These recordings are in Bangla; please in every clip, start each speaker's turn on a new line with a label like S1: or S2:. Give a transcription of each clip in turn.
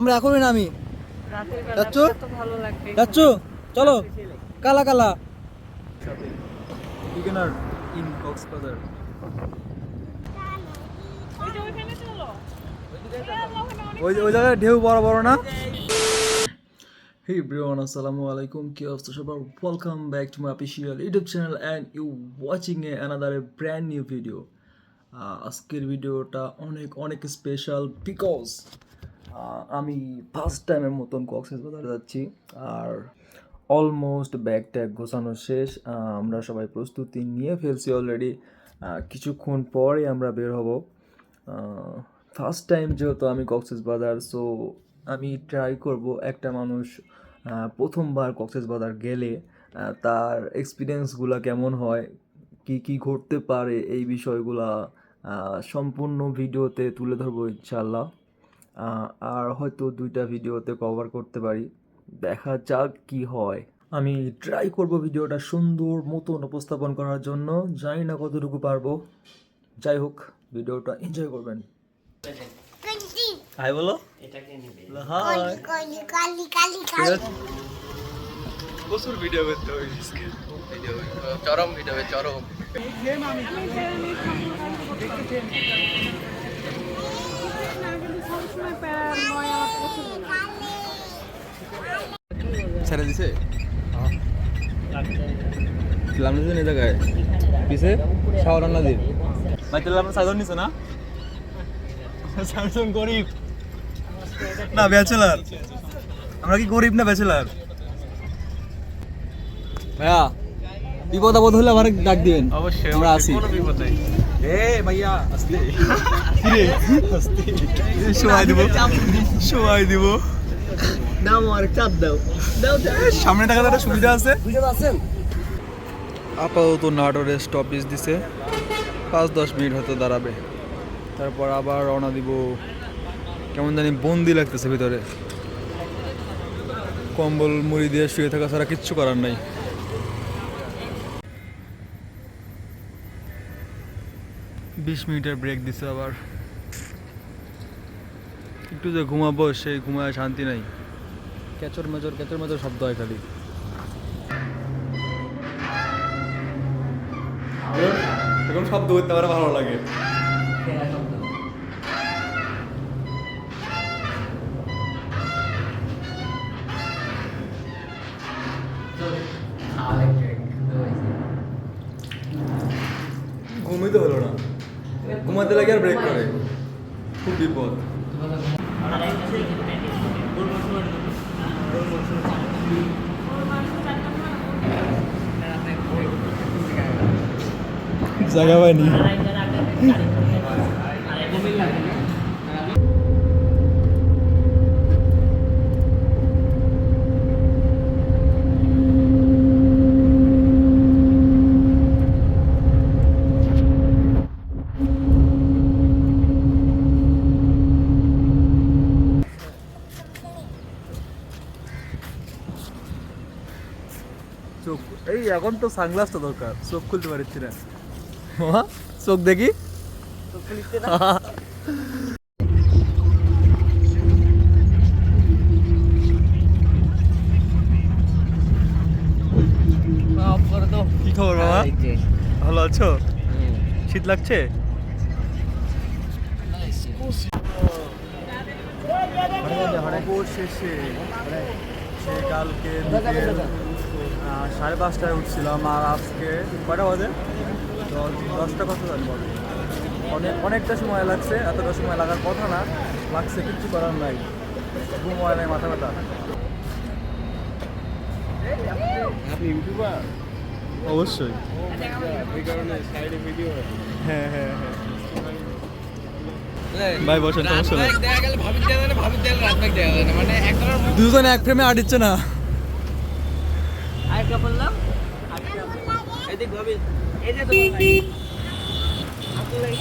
S1: আমরা এখনই নামি। যাচ্ছ?
S2: তো ভালো লাগবে
S1: যাচ্ছ চলো কালা কালা। ইন কক্সবাজার।
S2: ওই
S1: ওই জায়গায় ঢেউ বড় বড় না? হে ব্রিওয়ান আসসালামু আলাইকুম। কি অবস্থা সবার? Welcome back to my official YouTube channel and you watching a another a brand new video আজকের ভিডিওটা অনেক অনেক স্পেশাল বিকজ আমি ফার্স্ট টাইমের মতন কক্সবাজার যাচ্ছি, আর অলমোস্ট ব্যাগ ট্যাগ গোছানো শেষ আমরা সবাই প্রস্তুতি নিয়ে ফেলছি অলরেডি কিছুক্ষণ পরে আমরা বের হব। ফার্স্ট টাইম যেহেতু আমি কক্সেস বাজার সো আমি ট্রাই করব একটা মানুষ প্রথমবার কক্সেস বাজার গেলে তার এক্সপিরিয়েন্সগুলো কেমন হয়, কি কি ঘটতে পারে, এই বিষয়গুলা সম্পূর্ণ ভিডিওতে তুলে ধরবো ইনশাল্লাহ আর হয়তো দুইটা ভিডিওতে কভার করতে পারি। দেখা যাক কি হয়। আমি ট্রাই করব ভিডিওটা সুন্দর মতন উপস্থাপন করার জন্য। জানি না কতটুকু পারব। যাই হোক ভিডিওটা এনজয় করবেন। হাই বলো। হাই।
S3: কালি কালি কালি কালি
S1: প্রচুর ভিডিও করতে হবে চরম ভিডিও চরম
S2: সবসময় প্যারা নয় আমার পছন্দ না
S1: ছেড়ে দিছে? লাম নিছে নি জায়গায়। পিছে ভাই তাহলে সাইজন নিছে না? গরিব। না ব্যাচেলার। আমরা কি গরিব না ব্যাচেলার? ভাইয়া বিপদ আপদ হলে আমার ডাক দিবেন।
S4: অবশ্যই
S1: আমরা আছি।
S4: কোনো বিপদ নেই। এ ভাইয়া আসতে।
S1: কিরে? সময় দিব। সময় দিব।
S4: দাও আর চাপ দাও।
S1: সামনে টাকা একটা সুবিধা আছে। আপাতত নাটোরে স্টপেজ দিছে। পাঁচ দশ মিনিট হয়তো দাঁড়াবে। তারপর আবার রওনা দিব। কেমন জানি বন্দি লাগতেছে ভিতরে। কম্বল মুড়ি দিয়ে শুয়ে থাকা ছাড়া কিচ্ছু করার নাই। বিশ মিনিটের ব্রেক দিছে আবার। একটু যে ঘুমাবো সেই ঘুমায় শান্তি নাই। ক্যাচর মেজর ক্যাচর মেজর শব্দ হয় খালি। এরকম শব্দ করতে আমার ভালো লাগে। ঘুমিতে হলো না। ঘুমাতে লাগে আর ব্রেক করে। খুব বিপদ। जगावानी এখন তো সানগ্লাসটা দরকার চোখ খুলতে পারছি না চোখ দেখি কি খবর ভালো আছো শীত লাগছে অবশেষে সে কালকে সাড়ে পাঁচটায় উঠছিলাম আর আজকে কয়টা বাজে? দশ- দশটা কত জানি বলে অনেক অনেকটা সময় লাগছে এতটা সময় লাগার কথা না লাগছে কিচ্ছু করার নাই। ঘুম হয় নাই মাথা ব্যথা। অবশ্যই। হ্যাঁ হ্যাঁ হ্যাঁ। ভাই বসেন সমস্যা নেই।
S4: মানে
S1: দুজন এক ফ্রেমে আটিচ্ছে না।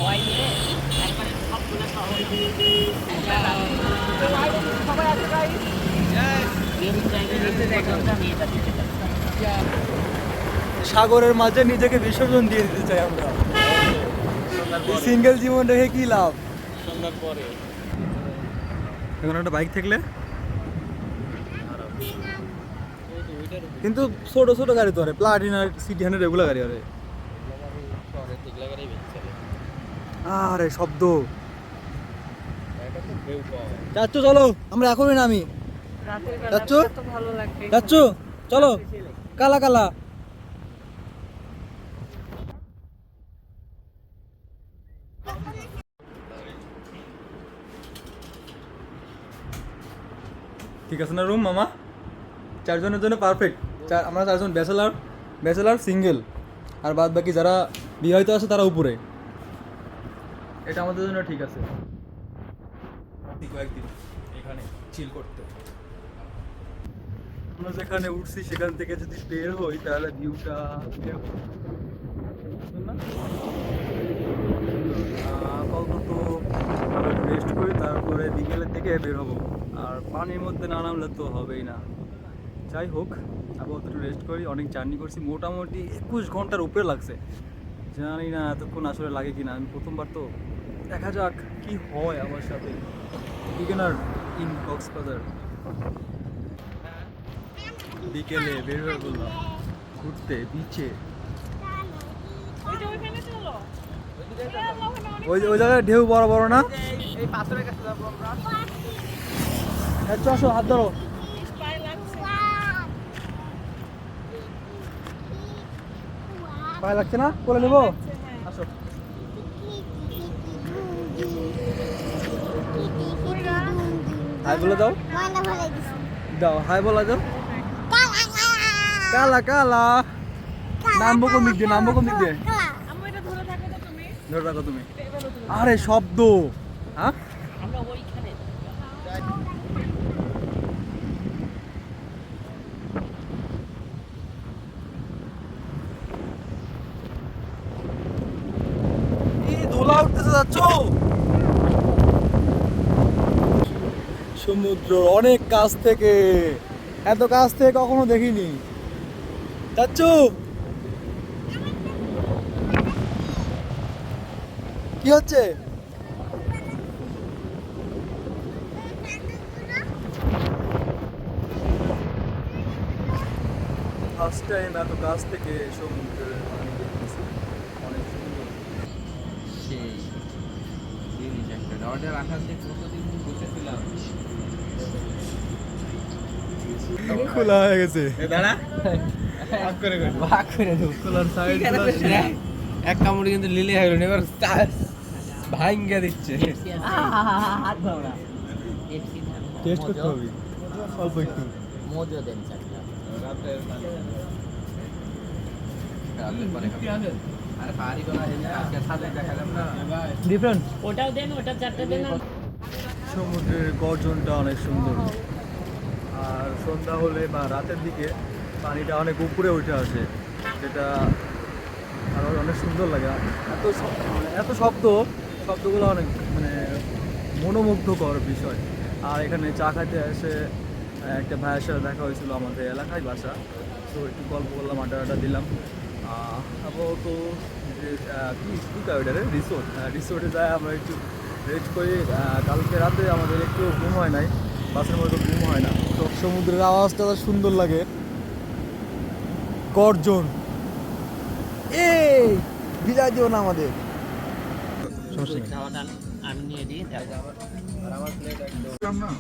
S2: হয়
S1: সাগরের মাঝে নিজেকে বিসর্জন দিয়ে দিতে চাই আমরা। সিঙ্গেল জীবন রেখে কি লাভ?
S4: সন্ধ্যার পরে।
S1: এখন একটা বাইক থাকলে? কিন্তু ছোট ছোট গাড়ি তো আরে প্লাটিনা সিটি হান্ড্রেড এগুলো গাড়ি আরে। আরে শব্দ। যাচ্ছ চলো আমরা এখনই নামি।
S2: লাগবে
S1: যাচ্ছ? চলো কালা কালা। ঠিক আছে না রুম মামা? চারজনের জন্য পারফেক্ট চার আমরা চারজন ব্যাচেলার ব্যাচেলার সিঙ্গেল আর বাদ বাকি যারা বিবাহিত আছে, তারা উপরে। এটা আমাদের জন্য ঠিক আছে। কয়েকদিন এখানে চিল করতে। আমরা যেখানে উঠছি, সেখান থেকে যদি বের হই, তাহলে ভিউটা আপাতত রেস্ট করি তারপরে বিকেলের দিকে বের হব। আর পানির মধ্যে না নামলে তো হবেই না। যাই হোক, আপাতত একটু রেস্ট করি, অনেক জার্নি করছি। মোটামুটি একুশ ঘণ্টার উপরে লাগছে। জানি না এতক্ষণ আসলে লাগে কি না আমি প্রথমবার তো। দেখা যাক কি হয় আমার সাথে। Beginner in Cox's Bazar. বিকেলে বের হয়ে বললাম, ঘুরতে বিচে
S2: ওই
S1: ওই জায়গায় ঢেউ বড় বড় না? আসো হাত ধরো।
S2: পায়ে লাগছে
S1: না? করে নেব? হাই বলে দাও। দাও, হাই বলা দাও।
S3: কালা
S1: কালা। নামবো কমিক দিয়ে, নামবো কমিক দিয়ে
S3: কালা
S2: আম্মু এটা ধরে থাকো তো তুমি
S1: ধরে রাখো তুমি? আরে শব্দ। হ্যাঁ? এই দোলা উঠতেছে যাচ্ছ? সমুদ্র অনেক কাছ থেকে। এত কাছ থেকে কখনো দেখিনি। যাচ্ছ? কি হচ্ছে? ফার্স্ট টাইম এত কাছ থেকে সমুদ্রের পানি দেখতেছি। অনেক সুন্দর।
S4: সেই জিনিস একটা অর্ডার রাখার যে কতদিন বসেছিলাম
S1: খোলা হয়ে গেছে।
S4: দাঁড়া। ভাগ করে করে। ভাগ করে দেবো।
S1: খোলার সাইড
S4: এক কামড়ে কিন্তু লিলে হইল না এবার ভাঙ্গা দিচ্ছে।
S2: হাত
S1: টেস্ট করতে হবে। অল্প একটু।
S2: মজো দেন চারটা।
S1: ডিফারেন্ট
S2: ওটাও দেন ওটা চারটা দেন।
S1: সমুদ্রের গর্জনটা অনেক সুন্দর। আর সন্ধ্যা হলে বা রাতের দিকে পানিটা অনেক উপরে উঠে আসে। যেটা আরও অনেক সুন্দর লাগে। এত শব- মানে এত শব্দ শব্দগুলো অনেক মানে মনোমুগ্ধকর বিষয়। আর এখানে চা খাইতে এসে একটা ভাইয়ের সাথে দেখা হয়েছিল আমাদের এলাকায় বাসা। তো একটু গল্প করলাম আড্ডা আড্ডা দিলাম আপাতত কি কি কয় রিসোর্ট। রিসোর্টে যায়, আমরা একটু রেস্ট করি। কালকে রাতে আমাদের একটু ঘুম হয় নাই। বাসের মধ্যে ঘুম হয় না। তো সমুদ্রের আওয়াজটা সুন্দর লাগে। গর্জন। এই, বিদায় দিও না আমাদের।
S2: সমস্যা খাওয়াটা আমি নিয়ে দিই
S4: আমার